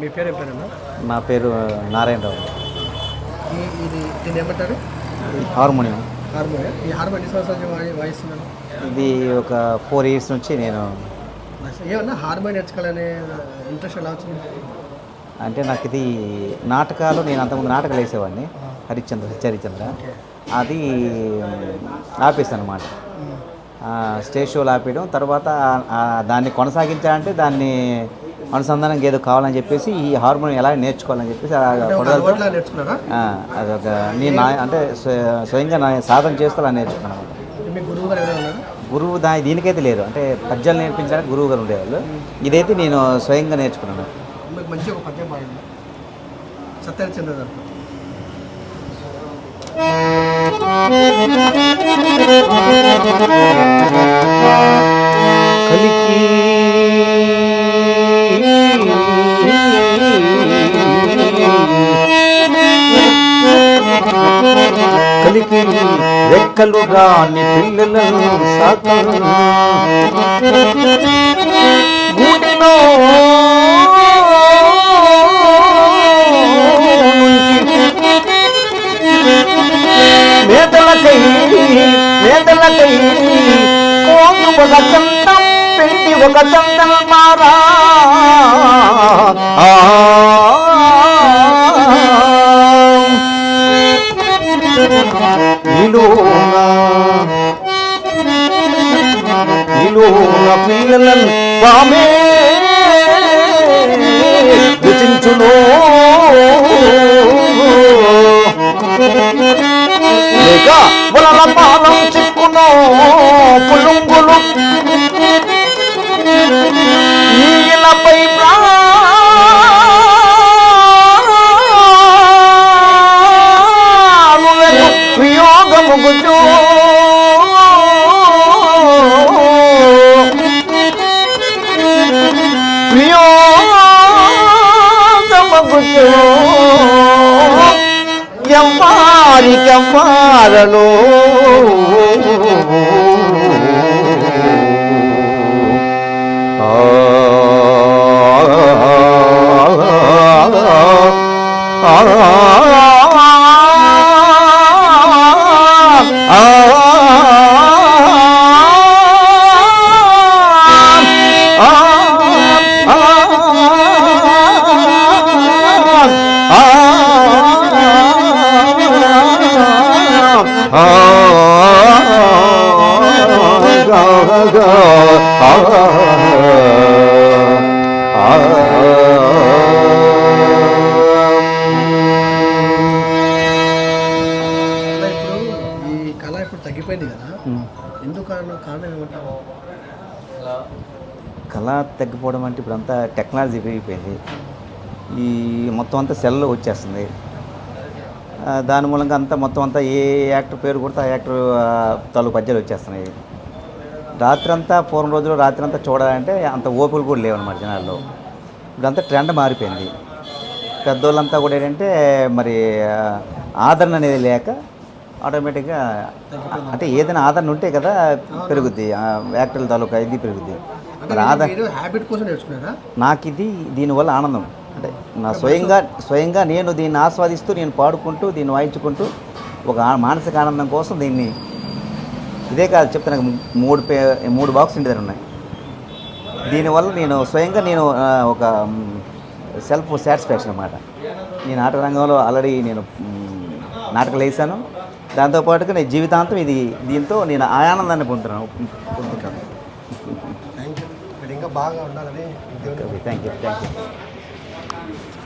మీ పేరు పేరన్నా నా పేరు నారాయణరావు. ఇది దీన్ని ఏమంటారు? హార్మోనియం. హార్మోనియం. ఈ హార్మోనియం ఎన్ని సంవత్సరాల నుంచి వాయి- వాయిస్తున్నాను ఇది ఒక ఫోర్ ఇయర్స్ నుంచి నేను ఏమన్నా హార్మోనియం నేర్చుకోవాలనే ఇంట్రెస్ట్ ఎలా వచ్చింది? అంటే నాకు ఇది నాటకాలు నేను అంతకుముందు నాటకాలు వేసేవాడిని హరిశ్చంద్ర హరిశ్చంద్ర అది ఆపేసాను అనమాట స్టేజ్ షోలు ఆపేయడం తర్వాత దాన్ని కొనసాగించాలంటే దాన్ని అనుసంధానం ఏదో కావాలని చెప్పేసి ఈ హార్మోనియం ఎలా నేర్చుకోవాలని చెప్పేసి అదొక నేను నా అంటే స్వ- స్వయంగా నా సాధన చేస్తూ అలా నేర్చుకున్నాను మీ గురువు గారు ఎవరైనా ఉన్నారు? గురువు దా దీనికైతే లేరు. అంటే పద్యాలు నేర్పించడానికి గురువు గారు ఉండేవాళ్ళు. ఇదైతే నేను స్వయంగా నేర్చుకున్నాను. మీకు మంచి ఒక పద్యం పాడండి. కలికి కలికి రెక్కలు రాని పిల్లలను సాకరు గూటిలో మేతలకై మేతలకై కోను ఒక చందం పెట్టి ఒక చందం మారా. నీలోన పిల్లలను పామే లేక ఎవ్వారికెవ్వారను ఆ కళ తగ్గిపోవడం అంటే ఇప్పుడు అంతా టెక్నాలజీ పెరిగిపోయింది. ఈ మొత్తం అంతా సెల్లో వచ్చేస్తుంది. దాని మూలంగా అంతా మొత్తం అంతా ఏ యాక్టర్ పేరు కొడితే ఆ యాక్టర్ ఆ, తాలూకు పద్యాలు వచ్చేస్తున్నాయి. రాత్రి అంతా పూర్వం రోజులు రాత్రి అంతా చూడాలంటే అంత ఓపికలు కూడా లేవన్నమాట జనాల్లో. ఇప్పుడంతా ట్రెండ్ మారిపోయింది. పెద్దోళ్ళంతా కూడా ఏంటంటే మరి ఆదరణ అనేది లేక ఆటోమేటిక్గా అంటే ఏదైనా ఆదరణ ఉంటే కదా పెరుగుద్ది. ఆ, యాక్టర్ల తాలూకా ఇది పెరుగుద్ది. నాకు ఇది దీనివల్ల ఆనందం. అంటే నా స్వయంగా స్వయంగా నేను దీన్ని ఆస్వాదిస్తూ నేను పాడుకుంటూ దీన్ని వాయించుకుంటూ ఒక మానసిక ఆనందం కోసం దీన్ని ఇదే కాదు చెప్తే నాకు మూడు పే మూడు బాక్స్ ఇంటి దగ్గర ఉన్నాయి. దీనివల్ల నేను స్వయంగా నేను ఒక సెల్ఫ్ సాటిస్ఫాక్షన్ అనమాట నేను నాటక రంగంలో ఆల్రెడీ నేను నాటకాలు వేసాను. దాంతోపాటుగా నేను జీవితాంతం ఇది దీంతో నేను ఆనందాన్ని పొందుతున్నాను. పొందుతాను thank you thank you Thank you.